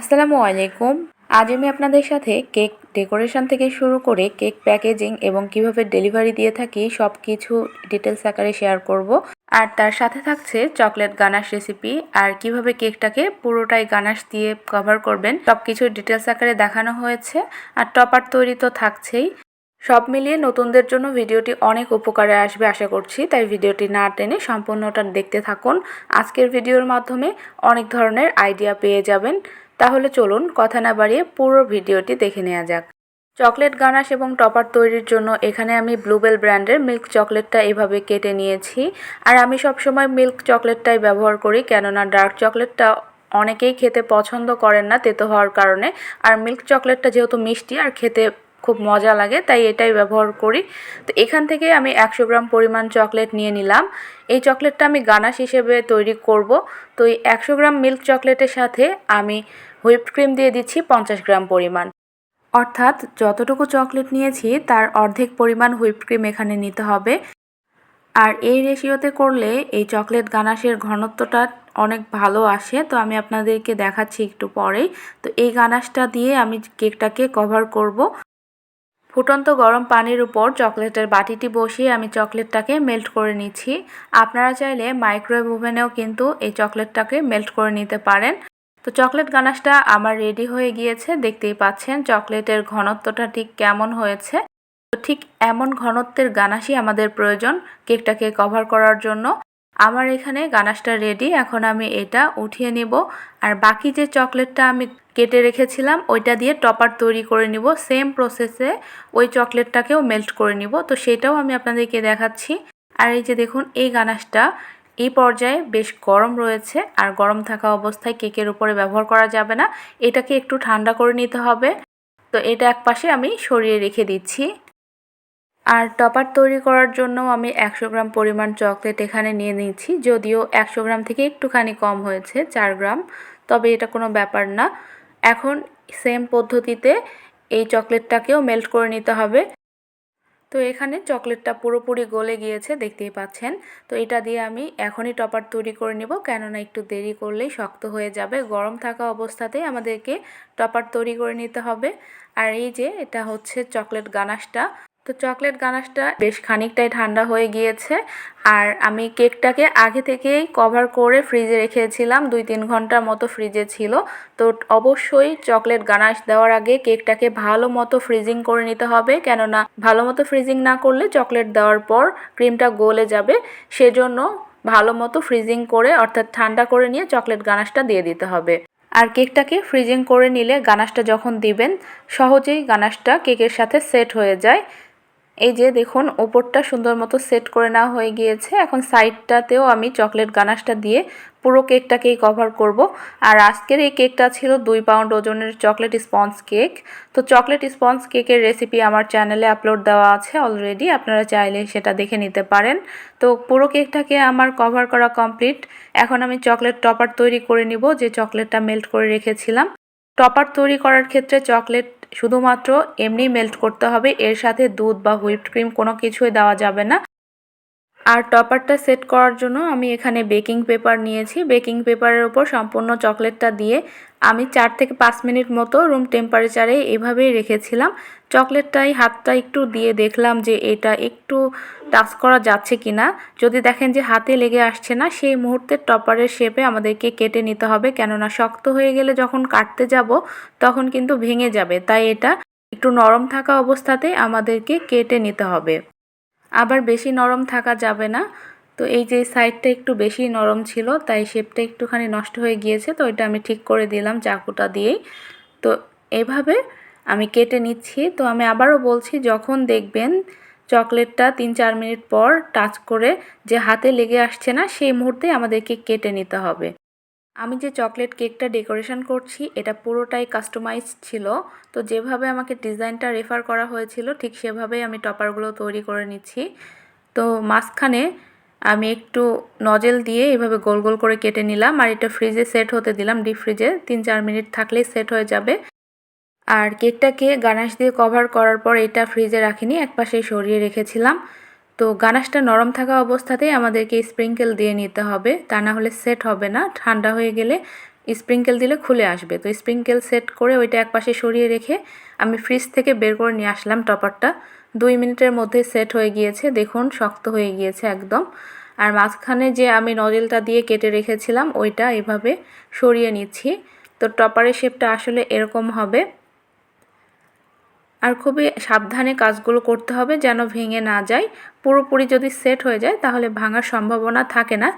আসসালামু আলাইকুম। আজ আমি আপনাদের সাথে কেক ডেকোরেশন থেকে শুরু করে কেক প্যাকেজিং এবং কীভাবে ডেলিভারি দিয়ে থাকি সব কিছু ডিটেলস আকারে শেয়ার করব। আর তার সাথে থাকছে চকলেট গানাশ রেসিপি আর কীভাবে কেকটাকে পুরোটাই গানাশ দিয়ে কভার করবেন সব কিছু ডিটেলস আকারে দেখানো হয়েছে আর টপার তৈরি তো থাকছেই। সব মিলিয়ে নতুনদের জন্য ভিডিওটি অনেক উপকারে আসবে আশা করছি, তাই ভিডিওটি না টেনে সম্পূর্ণটা দেখতে থাকুন। আজকের ভিডিওর মাধ্যমে অনেক ধরনের আইডিয়া পেয়ে যাবেন। তাহলে চলুন কথা না বাড়িয়ে পুরো ভিডিওটি দেখে নেওয়া যাক। চকলেট গানাশ এবং টপার তৈরির জন্য এখানে আমি ব্লুবেল ব্র্যান্ডের মিল্ক চকলেটটা এভাবে কেটে নিয়েছি। আর আমি সবসময় মিল্ক চকলেটটাই ব্যবহার করি, কেননা ডার্ক চকলেটটা অনেকেই খেতে পছন্দ করেন না তেতো হওয়ার কারণে। আর মিল্ক চকলেটটা যেহেতু মিষ্টি আর খেতে খুব মজা লাগে, তাই এটাই ব্যবহার করি। তো এখান থেকে আমি একশো গ্রাম পরিমাণ চকলেট নিয়ে নিলাম। এই চকলেটটা আমি গানাশ হিসেবে তৈরি করব। তো এই একশো গ্রাম মিল্ক চকলেটের সাথে আমি হুইপড ক্রিম দিয়ে দিচ্ছি পঞ্চাশ গ্রাম পরিমাণ। অর্থাৎ যতটুকু চকলেট নিয়েছি, তার অর্ধেক পরিমাণ হুইপড ক্রিম এখানে নিতে হবে। আর এই রেশিওতে করলে এই চকলেট গানাশের ঘনত্বটা অনেক ভালো আসে। তো আমি আপনাদেরকে দেখাচ্ছি একটু পরেই। তো এই গানাশটা দিয়ে আমি কেকটাকে কভার করব। ফুটন্ত গরম পানির উপর চকলেটের বাটিটি বসিয়ে আমি চকলেটটাকে মেল্ট করে নিচ্ছি। আপনারা চাইলে মাইক্রোওয়েভ ওভেনেও কিন্তু এই চকলেটটাকে মেল্ট করে নিতে পারেন। তো চকলেট গানাশটা আমার রেডি হয়ে গিয়েছে, দেখতেই পাচ্ছেন চকলেটের ঘনত্বটা ঠিক কেমন হয়েছে। তো ঠিক এমন ঘনত্বের গানাশই আমাদের প্রয়োজন কেকটাকে কভার করার জন্য। আমার এখানে গানাশটা রেডি, এখন আমি এটা উঠিয়ে নিব। আর বাকি যে চকলেটটা আমি কেটে রেখেছিলাম, ওইটা দিয়ে টপার তৈরি করে নিব। সেম প্রসেসে ওই চকলেটটাকেও মেল্ট করে নিব। তো সেটাও আমি আপনাদেরকে দেখাচ্ছি। আর এই যে দেখুন, এই গানাশটা এই পর্যায়ে বেশ গরম রয়েছে আর গরম থাকা অবস্থায় কেকের উপরে ব্যবহার করা যাবে না। এটাকে একটু ঠান্ডা করে নিতে হবে। তো এটা এক পাশে আমি সরিয়ে রেখে দিচ্ছি। আর টপার তৈরি করার জন্য আমি একশো গ্রাম পরিমাণ চকলেট এখানে নিয়ে নিচ্ছি। যদিও একশো গ্রাম থেকে একটুখানি কম হয়েছে, চার গ্রাম। তবে এটা কোনো ব্যাপার না। এখন সেম পদ্ধতিতে এই চকলেটটাকেও মেল্ট করে নিতে হবে। তো এখানে চকলেটটা পুরোপুরি গলে গিয়েছে, দেখতেই পাচ্ছেন। তো এটা দিয়ে আমি এখনই টপার তৈরি করে নেব, কেননা একটু দেরি করলেই শক্ত হয়ে যাবে। গরম থাকা অবস্থাতেই আমাদেরকে টপার তৈরি করে নিতে হবে। আর এই যে, এটা হচ্ছে চকলেট গানাশটা। তো চকলেট গানাশটা বেশ খানিকটাই ঠান্ডা হয়ে গিয়েছে আর আমি কেকটাকে আগে থেকেই কভার করে ফ্রিজে রেখেছিলাম, দুই তিন ঘণ্টার মতো ফ্রিজে ছিল। তো অবশ্যই চকলেট গানাশ দেওয়ার আগে কেকটাকে ভালো মতো ফ্রিজিং করে নিতে হবে, কেননা ভালো মতো ফ্রিজিং না করলে চকলেট দেওয়ার পর ক্রিমটা গলে যাবে। সেজন্য ভালো মতো ফ্রিজিং করে, অর্থাৎ ঠান্ডা করে নিয়ে চকলেট গানাশটা দিয়ে দিতে হবে। আর কেকটাকে ফ্রিজিং করে নিলে গানাশটা যখন দিবেন, সহজেই গানাশটা কেকের সাথে সেট হয়ে যায়। এই যে দেখুন, ওপরটা সুন্দর মতো সেট করে নেওয়া হয়ে গিয়েছে। এখন সাইডটাতেও আমি চকলেট গানাশটা দিয়ে পুরো কেকটাকেই কভার করব। আর আজকের এই কেকটা ছিল দুই পাউন্ড ওজনের চকলেট স্পঞ্জ কেক তো চকলেট স্পঞ্জ কেকের রেসিপি আমার চ্যানেলে আপলোড দেওয়া আছে অলরেডি আপনারা চাইলে সেটা দেখে নিতে পারেন। তো পুরো কেকটাকে আমার কভার করা কমপ্লিট এখন আমি চকলেট টপার তৈরি করে নিব, যে চকলেটটা মেল্ট করে রেখেছিলাম। টপার তৈরি করার ক্ষেত্রে চকলেট শুধুমাত্র এমনি মেল্ট করতে হবে, এর সাথে দুধ বা হুইপড ক্রিম কোনো কিছুই দেওয়া যাবে না। আর টপারটা সেট করার জন্য আমি এখানে বেকিং পেপার নিয়েছি। বেকিং পেপারের উপর সম্পূর্ণ চকলেটটা দিয়ে আমি চার থেকে পাঁচ মিনিট মতো রুম টেম্পারেচারে এভাবেই রেখেছিলাম। চকলেটটাই হাতটা একটু দিয়ে দেখলাম যে এটা একটু টাচ করা যাচ্ছে কি না যদি দেখেন যে হাতে লেগে আসছে না, সেই মুহূর্তে টপারের শেপে আমাদেরকে কেটে নিতে হবে। কেননা শক্ত হয়ে গেলে যখন কাটতে যাব, তখন কিন্তু ভেঙে যাবে। তাই এটা একটু নরম থাকা অবস্থাতে আমাদেরকে কেটে নিতে হবে। আবার বেশি নরম থাকা যাবে না। তো এই যে সাইডটা একটু বেশি নরম ছিল, তাই শেপটা একটুখানি নষ্ট হয়ে গিয়েছে, তো এটা আমি ঠিক করে দিলাম চাকুটা দিয়েই। তো এভাবে আমি কেটে নিচ্ছি। তো আমি আবারও বলছি, যখন দেখবেন চকলেটটা তিন চার মিনিট পর টাচ করে যে হাতে লেগে আসছে না, সেই মুহূর্তে আমাদেরকে কেটে নিতে হবে। আমি যে চকলেট কেকটা ডেকোরেশন করছি, এটা পুরোটাই কাস্টমাইজ ছিল। তো যেভাবে আমাকে ডিজাইনটা রেফার করা হয়েছিল, ঠিক সেভাবেই আমি টপারগুলো তৈরি করে নিচ্ছি। তো মাঝখানে আমি একটু নজেল দিয়ে এভাবে গোল গোল করে কেটে নিলাম, আর এটা ফ্রিজে সেট হতে দিলাম ডিপ ফ্রিজে তিন চার মিনিট থাকলেই সেট হয়ে যাবে। আর কেকটাকে গানাশ দিয়ে কভার করার পর এটা ফ্রিজে রাখিনি এক পাশে সরিয়ে রেখেছিলাম। তো গানাশটা নরম থাকা অবস্থাতেই আমাদেরকে স্প্রিঙ্কেল দিয়ে নিতে হবে। তা না হলে সেট হবে না। ঠান্ডা হয়ে গেলে স্প্রিঙ্কেল দিলে খুলে আসবে। তো স্প্রিঙ্কেল সেট করে ওইটা এক পাশে সরিয়ে রেখে আমি ফ্রিজ থেকে বের করে নিয়ে আসলাম টপারটা। দুই মিনিটের মধ্যে সেট হয়ে গিয়েছে। দেখুন, শক্ত হয়ে গিয়েছে একদম। আর মাঝখানে যে আমি নজেলটা দিয়ে কেটে রেখেছিলাম, ওইটা এভাবে সরিয়ে নিচ্ছি। তো টপারের শেপটা আসলে এরকম হবে। আর খুবই সাবধানে কাজগুলো করতে হবে যেন ভেঙে না যায়। পুরোপুরি যদি সেট হয়ে যায়, তাহলে ভাঙার সম্ভাবনা থাকে না।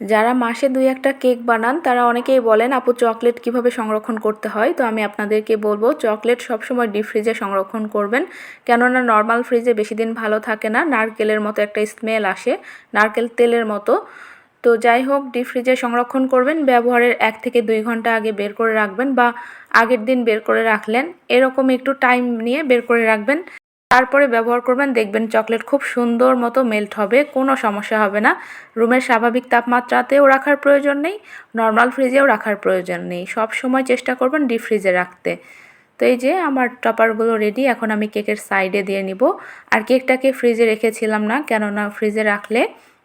যারা মাসে দুই একটা কেক বানান, তারা অনেকেই বলেন, আপু, চকলেট কীভাবে সংরক্ষণ করতে হয়? তো আমি আপনাদেরকে বলব, চকলেট সবসময় ডিপ ফ্রিজে সংরক্ষণ করবেন। কেননা নর্মাল ফ্রিজে বেশি দিন ভালো থাকে না, নারকেলের মতো একটা স্মেল আসে, নারকেল তেলের মতো। তো যাই হোক ডিপ ফ্রিজে সংরক্ষণ করবেন, ব্যবহারের এক থেকে দুই ঘণ্টা আগে বের করে রাখবেন বা আগের দিন বের করে রাখলেন। এরকম একটু টাইম নিয়ে বের করে রাখবেন। তারপরে ব্যবহার করবেন, দেখবেন চকলেট খুব সুন্দর মতো মেল্ট হবে, কোনো সমস্যা হবে না। রুমের স্বাভাবিক তাপমাত্রাতেও রাখার প্রয়োজন নেই নর্মাল ফ্রিজেও রাখার প্রয়োজন নেই। সব সময় চেষ্টা করবেন ডিপ ফ্রিজে রাখতে। তো এই যে, আমার টপারগুলো রেডি এখন আমি কেকের সাইডে দিয়ে নিব। আর কেকটাকে ফ্রিজে রেখেছিলাম না, কেননা ফ্রিজে রাখলে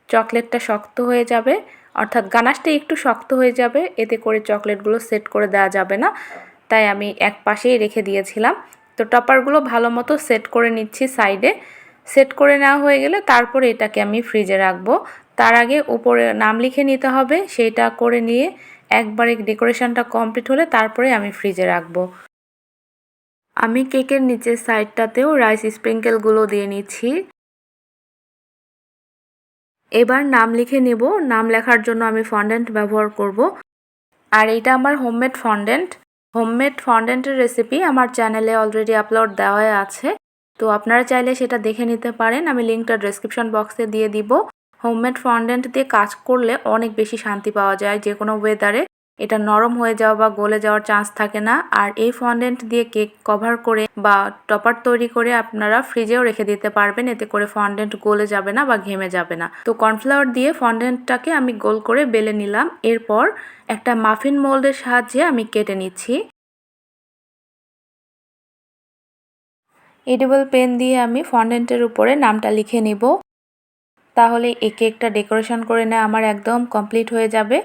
চকলেটটা শক্ত হয়ে যাবে। অর্থাৎ গানাশটা একটু শক্ত হয়ে যাবে, এতে করে চকলেটগুলো সেট করে দেওয়া যাবে না। তাই আমি এক পাশেই রেখে দিয়েছিলাম। তো টপারগুলো ভালো মতো সেট করে নিচ্ছি সাইডে। সেট করে নেওয়া হয়ে গেলে তারপরে এটাকে আমি ফ্রিজে রাখব। তার আগে উপরে নাম লিখে নিতে হবে সেইটা করে নিয়ে একবারে ডেকোরেশনটা কমপ্লিট হলে তারপরে আমি ফ্রিজে রাখব। আমি কেকের নিচের সাইডটাতেও রাইস স্প্রিঙ্কেলগুলো দিয়ে নিচ্ছি। এবার নাম লিখে নেব। নাম লেখার জন্য আমি ফন্ডেন্ট ব্যবহার করব। আর এটা আমার হোমমেড ফন্ডেন্ট হোমমেড ফন্ডেন্টের রেসিপি আমার চ্যানেলে অলরেডি আপলোড দেওয়া আছে। তো আপনারা চাইলে সেটা দেখে নিতে পারেন। আমি লিঙ্কটা ডিসক্রিপশন বক্সে দিয়ে দিব। হোমমেড ফন্ডেন্ট দিয়ে কাজ করলে অনেক বেশি শান্তি পাওয়া যায় যে কোনো ওয়েদারে এটা নরম হয়ে যাওয়া বা গলে যাওয়ার চান্স থাকে না। আর এই ফন্ডেন্ট দিয়ে কেক কভার করে বা টপার তৈরি করে আপনারা ফ্রিজেও রেখে দিতে পারবেন। এতে করে ফন্ডেন্ট গলে যাবে না বা ঘেমে যাবে না। তো কর্নফ্লাওয়ার দিয়ে ফন্ডেন্টটাকে আমি গোল করে বেলে নিলাম। এরপর একটা মাফিন মোল্ডের সাহায্যে আমি কেটে নিচ্ছি। এডিবল পেন দিয়ে আমি ফন্ডেন্টের উপরে নামটা লিখে নিব। তাহলে এই কেকটা ডেকোরেশন করে নেওয়া আমার একদম কমপ্লিট হয়ে যাবে।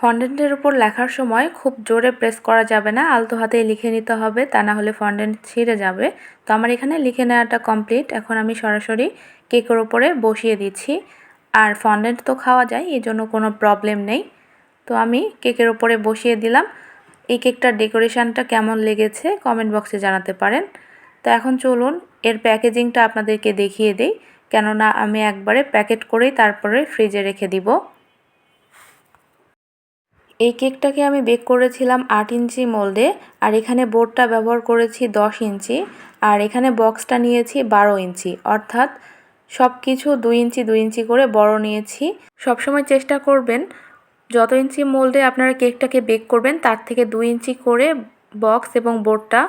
ফন্ডেন্টের উপর লেখার সময় খুব জোরে প্রেস করা যাবে না, আলতো হাতে লিখে নিতে হবে, তা না হলে ফন্ডেন্ট ছিঁড়ে যাবে। তো আমার এখানে লিখে নেওয়াটা কমপ্লিট, এখন আমি সরাসরি কেকের ওপরে বসিয়ে দিচ্ছি। আর ফন্ডেন্ট তো খাওয়া যায়, এই জন্য কোনো প্রবলেম নেই। তো আমি কেকের ওপরে বসিয়ে দিলাম। এই কেকটার ডেকোরেশনটা কেমন লেগেছে কমেন্ট বক্সে জানাতে পারেন। তো এখন চলুন, এর প্যাকেজিংটা আপনাদেরকে দেখিয়ে দিই। কেননা আমি একবারে প্যাকেট করেই তারপরে ফ্রিজে রেখে দিব। এই কেকটাকে আমি বেক করেছিলাম আট ইঞ্চি মোল্ডে, আর এখানে বোর্ডটা ব্যবহার করেছি দশ ইঞ্চি, আর এখানে বক্সটা নিয়েছি বারো ইঞ্চি। অর্থাৎ সব কিছু দুই ইঞ্চি দুই ইঞ্চি করে বড় নিয়েছি। সবসময় চেষ্টা করবেন, যত ইঞ্চি মোল্ডে আপনারা কেকটাকে বেক করবেন, তার থেকে দুই ইঞ্চি করে বক্স এবং বোর্ডটা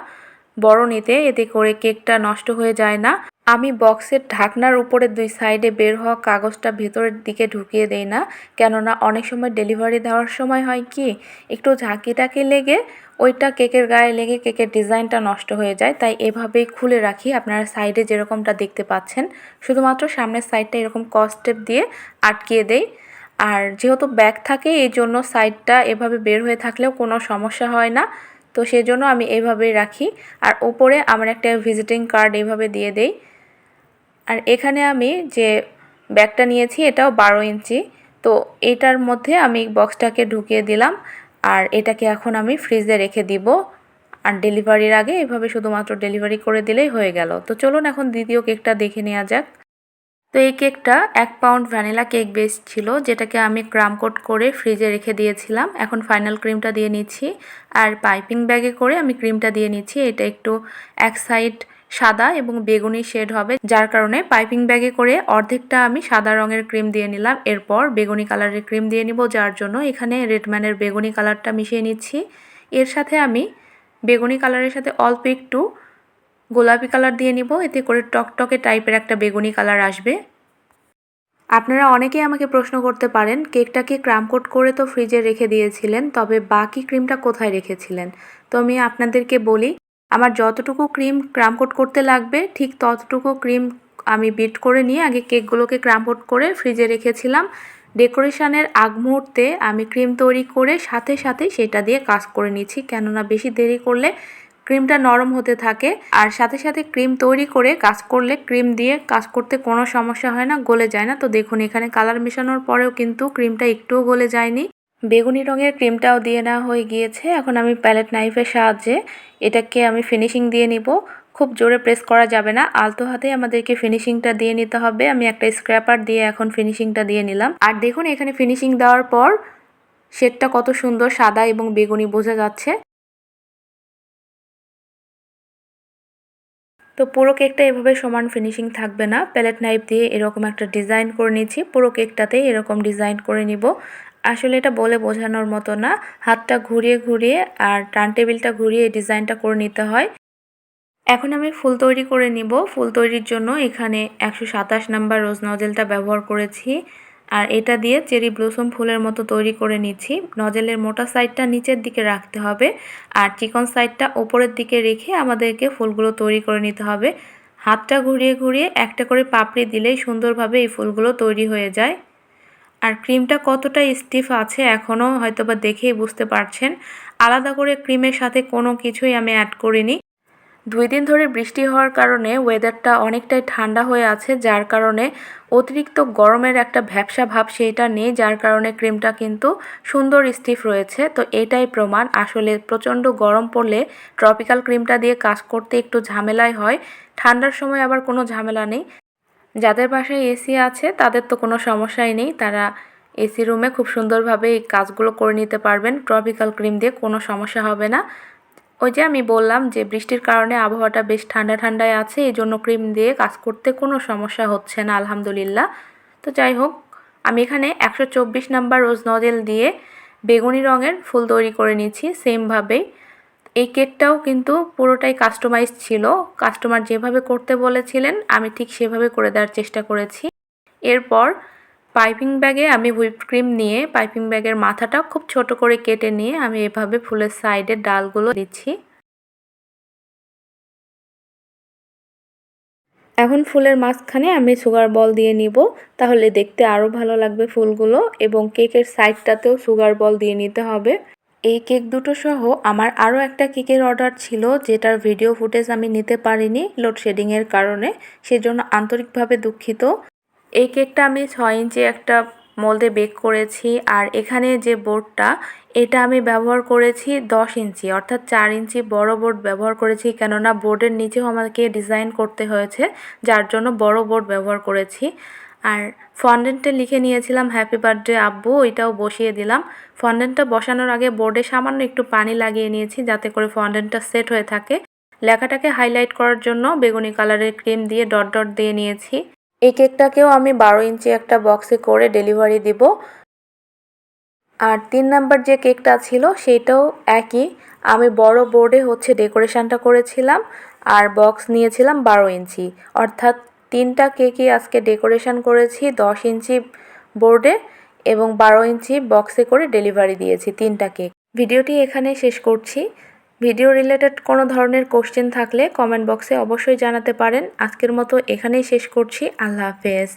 বড় নিতে এতে করে কেকটা নষ্ট হয়ে যায় না। আমি বক্সের ঢাকনার উপরে দুই সাইডে বের হওয়া কাগজটা ভেতরের দিকে ঢুকিয়ে দেই না। কেননা অনেক সময় ডেলিভারি দেওয়ার সময় হয় কি, একটু ঝাঁকিটাকে লেগে, ওইটা কেকের গায়ে লেগে কেকের ডিজাইনটা নষ্ট হয়ে যায়। তাই এভাবেই খুলে রাখি। আপনারা সাইডে যেরকমটা দেখতে পাচ্ছেন, শুধুমাত্র সামনের সাইডটা এরকম কস্টেপ দিয়ে আটকিয়ে দেই। আর যেহেতু ব্যাগ থাকে, এই জন্য সাইডটা এভাবে বের হয়ে থাকলেও কোনো সমস্যা হয় না। তো সেজন্য আমি এইভাবেই রাখি। আর ওপরে আমার একটা ভিজিটিং কার্ড এইভাবে দিয়ে দেই। আর এখানে আমি যে ব্যাগটা নিয়েছি, এটাও বারো ইঞ্চি। তো এটার মধ্যে আমি বক্সটাকে ঢুকিয়ে দিলাম। আর এটাকে এখন আমি ফ্রিজে রেখে দিব। আর ডেলিভারির আগে এভাবে শুধুমাত্র ডেলিভারি করে দিলেই হয়ে গেল। তো চলুন এখন দ্বিতীয় কেকটা দেখে নেওয়া যাক। তো এই কেকটা এক পাউন্ড ভ্যানিলা কেক বেস ছিল, যেটাকে আমি ক্রাম কোট করে ফ্রিজে রেখে দিয়েছিলাম। এখন ফাইনাল ক্রিমটা দিয়ে নিচ্ছি, আর পাইপিং ব্যাগে করে আমি ক্রিমটা দিয়ে নিচ্ছি। এটা একটু এক সাইড সাদা এবং বেগুনি শেড হবে, যার কারণে পাইপিং ব্যাগে করে অর্ধেকটা আমি সাদা রঙের ক্রিম দিয়ে নিলাম। এরপর বেগুনি কালারের ক্রিম দিয়ে নিব, যার জন্য এখানে রেডম্যানের বেগুনি কালারটা মিশিয়ে নিচ্ছি। এর সাথে আমি বেগুনি কালারের সাথে অল্প একটু গোলাপি কালার দিয়ে নিব, এতে করে টকটকে টাইপের একটা বেগুনি কালার আসবে। আপনারা অনেকেই আমাকে প্রশ্ন করতে পারেন, কেকটাকে ক্রামকোট করে তো ফ্রিজে রেখে দিয়েছিলেন, তবে বাকি ক্রিমটা কোথায় রেখেছিলেন? তো আমি আপনাদেরকে বলি, আমার যতটুকু ক্রিম ক্রামকোট করতে লাগবে, ঠিক ততটুকু ক্রিম আমি বিট করে নিয়ে আগে কেকগুলোকে ক্রামকোট করে ফ্রিজে রেখেছিলাম। ডেকোরেশনের আগ মুহূর্তে আমি ক্রিম তৈরি করে সাথে সাথে সেটা দিয়ে কাজ করে নিচ্ছি, কেননা বেশি দেরি করলে ক্রিমটা নরম হতে থাকে আর সাথে সাথে ক্রিম তৈরি করে কাজ করলে ক্রিম দিয়ে কাজ করতে কোনো সমস্যা হয় না, গলে যায় না। তো দেখুন, এখানে কালার মেশানোর পরেও কিন্তু ক্রিমটা একটুও গলে যায়নি। বেগুনি রঙের ক্রিমটাও দিয়ে নেওয়া হয়ে গিয়েছে। এখন আমি প্যালেট নাইফের সাহায্যে এটাকে আমি ফিনিশিং দিয়ে নিব। খুব জোরে প্রেস করা যাবে না। আলতো হাতে আমাদেরকে ফিনিশিংটা দিয়ে নিতে হবে। আমি একটা স্ক্র্যাপার দিয়ে এখন ফিনিশিংটা দিয়ে নিলাম। আর দেখুন, এখানে ফিনিশিং দেওয়ার পর শেডটা কত সুন্দর সাদা এবং বেগুনি বোঝা যাচ্ছে। তো পুরো কেকটা এভাবে সমান ফিনিশিং থাকবে না। প্যালেট নাইফ দিয়ে এরকম একটা ডিজাইন করে নিচ্ছি। পুরো কেকটাতে এরকম ডিজাইন করে নিব। আসলে এটা বলে বোঝানোর মতো না। হাতটা ঘুরিয়ে ঘুরিয়ে আর টার্ন টেবিলটা ঘুরিয়ে ডিজাইনটা করে নিতে হয়। এখন আমি ফুল তৈরি করে নিব। ফুল তৈরির জন্য এখানে একশো সাতাশ নাম্বার রোজ নজেলটা ব্যবহার করেছি। আর এটা দিয়ে চেরি ব্লসম ফুলের মতো তৈরি করে নিচ্ছি। নজেলের মোটা সাইডটা নিচের দিকে রাখতে হবে আর চিকন সাইডটা ওপরের দিকে রেখে আমাদেরকে ফুলগুলো তৈরি করে নিতে হবে। হাতটা ঘুরিয়ে ঘুরিয়ে একটা করে পাপড়ি দিলেই সুন্দরভাবে এই ফুলগুলো তৈরি হয়ে যায়। আর ক্রিমটা কতটা স্টিফ আছে এখনও হয়তো বা দেখেই বুঝতে পারছেন। আলাদা করে ক্রিমের সাথে কোনো কিছুই আমি অ্যাড করিনি। দুই দিন ধরে বৃষ্টি হওয়ার কারণে ওয়েদারটা অনেকটাই ঠান্ডা হয়ে আছে, যার কারণে অতিরিক্ত গরমের একটা ভ্যাবসা ভাব সেইটা নেই, যার কারণে ক্রিমটা কিন্তু সুন্দর স্টিফ রয়েছে। তো এটাই প্রমাণ, আসলে প্রচণ্ড গরম পড়লে ট্রপিক্যাল ক্রিমটা দিয়ে কাজ করতে একটু ঝামেলাই হয়। ঠান্ডার সময় আবার কোনো ঝামেলা নেই। যাদের বাসায় এসি আছে, তাদের তো কোনো সমস্যাই নেই। তারা এসি রুমে খুব সুন্দরভাবে এই কাজগুলো করে নিতে পারবেন। ট্রপিক্যাল ক্রিম দিয়ে কোনো সমস্যা হবে না। ওই যে আমি বললাম যে বৃষ্টির কারণে আবহাওয়াটা বেশ ঠান্ডা ঠান্ডায় আছে এই জন্য ক্রিম দিয়ে কাজ করতে কোনো সমস্যা হচ্ছে না, আলহামদুলিল্লাহ। তো যাই হোক, আমি এখানে একশো চব্বিশ নাম্বার রোজ নজেল দিয়ে বেগুনি রঙের ফুল তৈরি করে নিয়েছি সেমভাবেই। এই কেকটাও কিন্তু পুরোটাই কাস্টমাইজ ছিল। কাস্টমার যেভাবে করতে বলেছিলেন, আমি ঠিক সেভাবে করে দেওয়ার চেষ্টা করেছি। এরপর পাইপিং ব্যাগে আমি হুইপ ক্রিম নিয়ে, পাইপিং ব্যাগের মাথাটা খুব ছোট করে কেটে নিয়ে আমি এভাবে ফুলের সাইডের ডালগুলো দিচ্ছি। এখন ফুলের মাঝখানে আমি সুগার বল দিয়ে নিব, তাহলে দেখতে আরও ভালো লাগবে ফুলগুলো এবং কেকের সাইডটাতেও সুগার বল দিয়ে নিতে হবে। এই কেক দুটো সহ আমার আরও একটা কেকের অর্ডার ছিল, যেটার ভিডিও ফুটেজ আমি নিতে পারিনি লোডশেডিংয়ের কারণে, সেজন্য আন্তরিকভাবে দুঃখিত। এই কেকটা আমি ছয় ইঞ্চি একটা মোল্ডে বেক করেছি আর এখানে যে বোর্ডটা, এটা আমি ব্যবহার করেছি দশ ইঞ্চি, অর্থাৎ চার ইঞ্চি বড় বোর্ড ব্যবহার করেছি, কেননা বোর্ডের নিচেও আমাকে ডিজাইন করতে হয়েছে, যার জন্য বড় বোর্ড ব্যবহার করেছি। আর ফন্ডেন্টে লিখে নিয়েছিলাম হ্যাপি বার্থডে আব্বু, ওইটাও বসিয়ে দিলাম। ফন্ডেন্টটা বসানোর আগে বোর্ডে সামান্য একটু পানি লাগিয়ে নিয়েছি, যাতে করে ফন্ডেন্টটা সেট হয়ে থাকে। লেখাটাকে হাইলাইট করার জন্য বেগুনি কালারের ক্রিম দিয়ে ডট ডট দিয়ে নিয়েছি। এই কেকটাকেও আমি বারো ইঞ্চি একটা বক্সে করে ডেলিভারি দিব। আর তিন নাম্বার যে কেকটা ছিল সেইটাও একই। আমি বড় বোর্ডে হচ্ছে ডেকোরেশনটা করেছিলাম আর বক্স নিয়েছিলাম বারো ইঞ্চি। অর্থাৎ তিনটা কেকই আজকে ডেকোরেশন করেছি দশ ইঞ্চি বোর্ডে এবং বারো ইঞ্চি বক্সে করে ডেলিভারি দিয়েছি তিনটা কেক। ভিডিওটি এখানে শেষ করছি। ভিডিও রিলেটেড কোনো ধরনের কোশ্চেন থাকলে কমেন্ট বক্সে অবশ্যই জানাতে পারেন। আজকের মতো এখানেই শেষ করছি। আল্লাহ হাফেজ।